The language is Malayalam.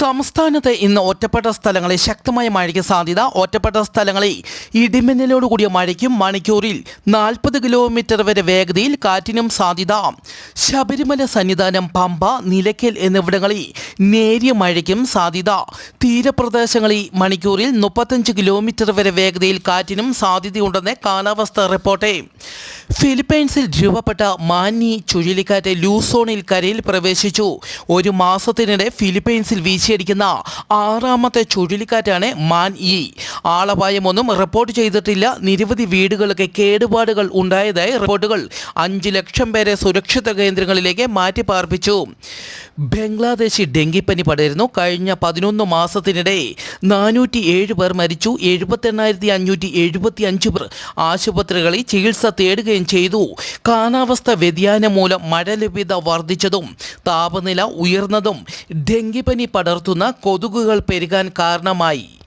സംസ്ഥാനത്ത് ഇന്ന് ഒറ്റപ്പെട്ട സ്ഥലങ്ങളിൽ ശക്തമായ മഴയ്ക്ക് സാധ്യത. ഒറ്റപ്പെട്ട സ്ഥലങ്ങളിൽ ഇടിമിന്നലോടുകൂടിയ മഴയ്ക്കും മണിക്കൂറിൽ നാൽപ്പത് കിലോമീറ്റർ വരെ വേഗതയിൽ കാറ്റിനും സാധ്യത. ശബരിമല സന്നിധാനം പമ്പ നിലയ്ക്കൽ എന്നിവിടങ്ങളിൽ നേരിയ മഴയ്ക്കും സാധ്യത. തീരപ്രദേശങ്ങളിൽ മണിക്കൂറിൽ മുപ്പത്തഞ്ച് കിലോമീറ്റർ വരെ വേഗതയിൽ കാറ്റിനും സാധ്യതയുണ്ടെന്ന് കാലാവസ്ഥാ റിപ്പോർട്ട്. ഫിലിപ്പൈൻസിൽ രൂപപ്പെട്ട മാന്നി ചുഴലിക്കാറ്റ് ലൂസോണിൽ കരയിൽ പ്രവേശിച്ചു. ഒരു മാസത്തിനിടെ ഫിലിപ്പൈൻസിൽ വീശിയടിക്കുന്ന ആറാമത്തെ ചുഴലിക്കാറ്റാണ് മാൻ ഇ ആളപായമൊന്നും റിപ്പോർട്ട് ചെയ്തിട്ടില്ല. നിരവധി വീടുകൾക്ക് കേടുപാടുകൾ ഉണ്ടായതായി റിപ്പോർട്ടുകൾ അഞ്ച് ലക്ഷം പേരെ സുരക്ഷിത കേന്ദ്രങ്ങളിലേക്ക് മാറ്റി പാർപ്പിച്ചു ബംഗ്ലാദേശിൽ ഡെങ്കിപ്പനി പടരുന്നു. കഴിഞ്ഞ പതിനൊന്ന് മാസത്തിനിടെ നാനൂറ്റി ഏഴ് പേർ മരിച്ചു. എഴുപത്തെണ്ണായിരത്തി അഞ്ഞൂറ്റി എഴുപത്തി അഞ്ച് പേർ ആശുപത്രികളിൽ ചികിത്സ തേടുകയും ചെയ്തു. കാലാവസ്ഥ വ്യതിയാനം മൂലം മഴ ലഭ്യത വർദ്ധിച്ചതും താപനില ഉയർന്നതും ഡെങ്കിപ്പനി പടർത്തുന്ന കൊതുകുകൾ പെരുകാൻ കാരണമായി.